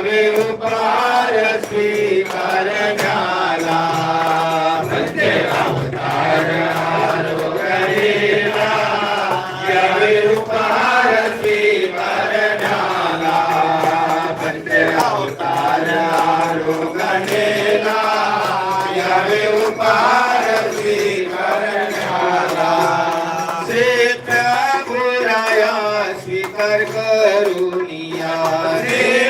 यावे उपहार उपहार स्वीकारण्याला म्हणजे अवतार आरोग्याला यावे उपहार स्वीकारण्याला श्री प्रभुराया स्वीकार स्वीकार स्वीकार स्वीकार करुनिया पुरी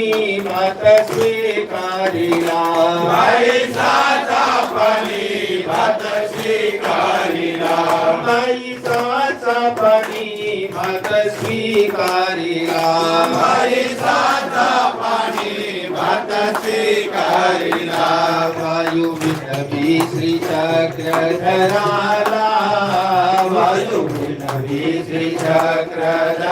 पाणी भात स्वीकारिला पैसाचा पाणी भात स्वीकारिला पैसाचा पाणी भात स्वीकारिला पैसाचा पाणी भात स्वीकारिला वायू विनवी श्री चक्रधराला वायू विनवी श्री चक्रधराला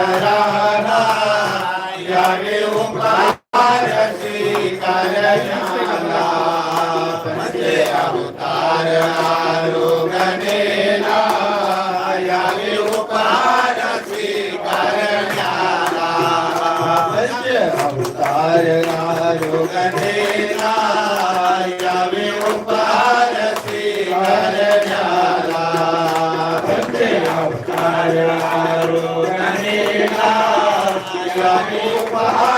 यावे उपहार स्वीकारण्याला म्हणजे अवतार अवतार आरोगणेला यावे उपहार स्वीकारण्याला म्हणजे अवतार आरोगणेला यावे उपहार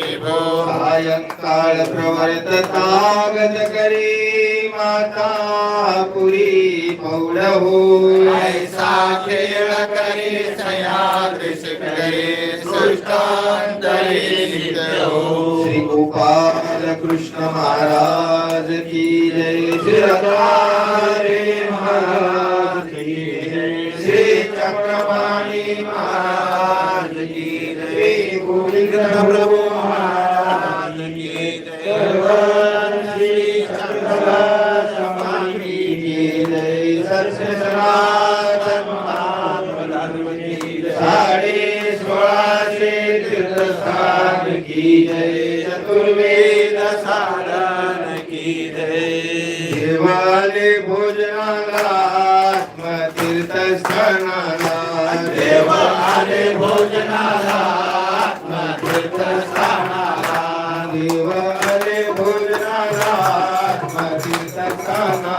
सायंकाळ प्रवर्तता गत करी माता पुरी पौळ हो ऐसा खेळ करी सयादृश करे सृष्टांतरी हो श्री गोपाल कृष्ण महाराज की जय। श्री राधारे श्री गोविंद प्रभु महाराज की जय श्री चक्रपाणी स्वामी की जय सरसे सनातन साडे सोळाशे तीर्थस्थान की जय चतुर्वेद साधन की जय देवाले भोजनाला आत्मतीर्थस्थानाला देवाले भोजनाला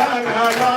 sana